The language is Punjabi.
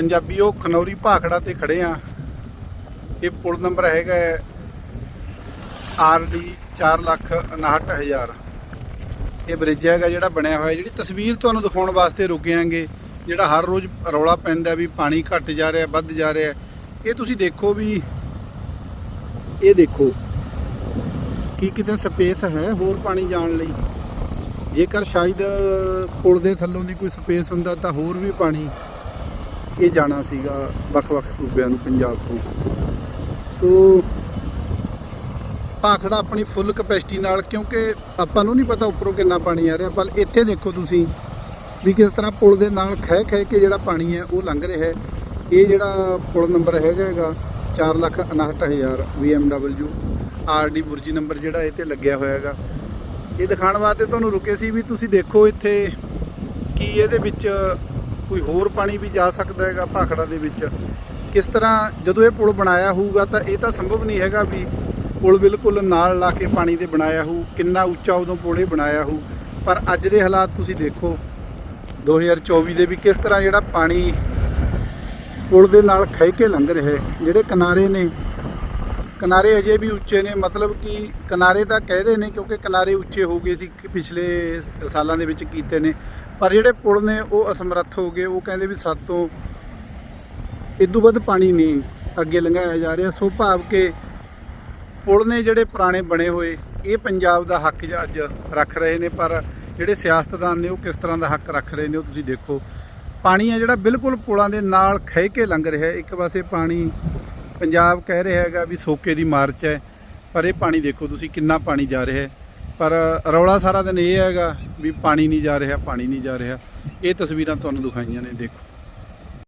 ਪੰਜਾਬੀਓ ਖਨੌਰੀ ਭਾਖੜਾ ਤੇ ਖੜੇ ਆ। ਇਹ ਪੁਲ ਨੰਬਰ ਹੈਗਾ ਆਰਡੀ 469000 ਇਹ ਬ੍ਰਿਜ ਹੈਗਾ ਜਿਹੜਾ ਬਣਿਆ ਹੋਇਆ, ਜਿਹੜੀ ਤਸਵੀਰ ਤੁਹਾਨੂੰ ਦਿਖਾਉਣ ਵਾਸਤੇ ਰੁਕੇ ਆਂਗੇ ਜਿਹੜਾ ਹਰ ਰੋਜ਼ ਰੌਲਾ ਪੈਂਦਾ ਵੀ ਪਾਣੀ ਘਟ ਜਾ ਰਿਹਾ, ਵੱਧ ਜਾ ਰਿਹਾ। ਇਹ ਤੁਸੀਂ ਦੇਖੋ ਵੀ, ਇਹ ਦੇਖੋ, ਕੀ ਕਿਤੇ ਸਪੇਸ ਹੈ ਹੋਰ ਪਾਣੀ ਜਾਣ ਲਈ? ਜੇਕਰ ਸ਼ਾਇਦ ਪੁਲ ਦੇ ਥੱਲੋਂ ਦੀ ਕੋਈ ਸਪੇਸ ਹੁੰਦਾ ਤਾਂ ਹੋਰ ਵੀ ਪਾਣੀ ਇਹ ਜਾਣਾ ਸੀਗਾ ਵੱਖ-ਵੱਖ ਸੂਬਿਆਂ ਨੂੰ ਪੰਜਾਬ ਤੋਂ। ਸੋ ਭਾਖੜਾ ਆਪਣੀ ਫੁੱਲ ਕਪੈਸਿਟੀ ਨਾਲ, ਕਿਉਂਕਿ ਆਪਾਂ ਨੂੰ ਨਹੀਂ ਪਤਾ ਉੱਪਰੋਂ ਕਿੰਨਾ ਪਾਣੀ ਆ ਰਿਹਾ, ਪਰ ਇੱਥੇ ਦੇਖੋ ਤੁਸੀਂ ਵੀ ਕਿਸ ਤਰ੍ਹਾਂ ਪੁਲ ਦੇ ਨਾਲ ਖਹਿ ਖਹਿ ਕੇ ਜਿਹੜਾ ਪਾਣੀ ਹੈ ਉਹ ਲੰਘ ਰਿਹਾ ਹੈ। ਇਹ ਜਿਹੜਾ ਪੁਲ ਨੰਬਰ ਹੈਗਾ ਹੈਗਾ 469000 BMW ਆਰਡੀ ਬੁਰਜੀ ਨੰਬਰ ਜਿਹੜਾ ਇਹ ਤੇ ਲੱਗਿਆ ਹੋਇਆ ਹੈਗਾ। ਇਹ ਦਿਖਾਉਣ ਵਾਸਤੇ ਤੁਹਾਨੂੰ ਰੁਕੇ ਸੀ ਵੀ ਤੁਸੀਂ ਦੇਖੋ ਇੱਥੇ ਕੀ ਇਹਦੇ ਵਿੱਚ ਕੋਈ ਹੋਰ ਪਾਣੀ ਵੀ ਜਾ ਸਕਦਾ ਹੈਗਾ ਭਾਖੜਾ ਦੇ ਵਿੱਚ? ਕਿਸ ਤਰ੍ਹਾਂ ਜਦੋਂ ਇਹ ਪੁਲ ਬਣਾਇਆ ਹੋਊਗਾ ਤਾਂ ਇਹ ਤਾਂ ਸੰਭਵ ਨਹੀਂ ਹੈਗਾ ਵੀ ਪੁਲ ਬਿਲਕੁਲ ਨਾਲ ਲਾ ਕੇ ਪਾਣੀ ਦੇ ਬਣਾਇਆ ਹੋਊ, ਕਿੰਨਾ ਉੱਚਾ ਉਦੋਂ ਪੁਲ ਇਹ ਬਣਾਇਆ ਹੋਊ। ਪਰ ਅੱਜ ਦੇ ਹਾਲਾਤ ਤੁਸੀਂ ਦੇਖੋ 2024 ਦੇ ਵੀ ਕਿਸ ਤਰ੍ਹਾਂ ਜਿਹੜਾ ਪਾਣੀ ਪੁਲ ਦੇ ਨਾਲ ਖਹਿ ਕੇ ਲੰਘ ਰਿਹਾ ਜਿਹੜੇ ਕਿਨਾਰੇ ਨੇ ਕਿਨਾਰੇ ਅਜੇ ਵੀ ਉੱਚੇ ਨੇ, ਮਤਲਬ ਕਿ ਕਿਨਾਰੇ ਤਾਂ ਕਹਿ ਰਹੇ ਨੇ ਕਿਉਂਕਿ ਕਿਨਾਰੇ ਉੱਚੇ ਹੋ ਗਏ ਸੀ, ਕਿ ਪਿਛਲੇ ਸਾਲਾਂ ਦੇ ਵਿੱਚ ਕੀਤੇ ਨੇ। ਪਰ ਜਿਹੜੇ ਪੁਲ ਨੇ ਉਹ ਅਸਮਰੱਥ ਹੋ ਗਏ, ਉਹ ਕਹਿੰਦੇ ਵੀ ਸਾਤੋਂ ਇਦੋਂ ਵੱਧ ਪਾਣੀ ਨਹੀਂ ਅੱਗੇ ਲੰਘਾਇਆ ਜਾ ਰਿਹਾ। ਸੋ ਭਾਵ ਕਿ ਪੁਲ ਨੇ ਜਿਹੜੇ ਪੁਰਾਣੇ ਬਣੇ ਹੋਏ, ਇਹ ਪੰਜਾਬ ਦਾ ਹੱਕ ਜ- ਅੱਜ ਰੱਖ ਰਹੇ ਨੇ, ਪਰ ਜਿਹੜੇ ਸਿਆਸਤਦਾਨ ਨੇ ਉਹ ਕਿਸ ਤਰ੍ਹਾਂ ਦਾ ਹੱਕ ਰੱਖ ਰਹੇ ਨੇ ਉਹ ਤੁਸੀਂ ਦੇਖੋ। ਪਾਣੀ ਆ ਜਿਹੜਾ ਬਿਲਕੁਲ ਪੁਲਾਂ ਦੇ ਨਾਲ ਖਹਿ ਕੇ ਲੰਘ ਰਿਹਾ ਇੱਕ ਪਾਸੇ ਪਾਣੀ ਪੰਜਾਬ ਕਹਿ ਰਿਹਾ ਹੈਗਾ ਵੀ ਸੋਕੇ ਦੀ ਮਾਰਚ ਹੈ, ਪਰ ਇਹ ਪਾਣੀ ਦੇਖੋ ਤੁਸੀਂ ਕਿੰਨਾ ਪਾਣੀ ਜਾ ਰਿਹਾ ਹੈ। ਪਰ ਰੌਲਾ ਸਾਰਾ ਦਿਨ ਇਹ ਹੈਗਾ ਵੀ ਪਾਣੀ ਨਹੀਂ ਜਾ ਰਿਹਾ, ਪਾਣੀ ਨਹੀਂ ਜਾ ਰਿਹਾ। ਇਹ ਤਸਵੀਰਾਂ ਤੁਹਾਨੂੰ ਦਿਖਾਈਆਂ ਨੇ, ਦੇਖੋ।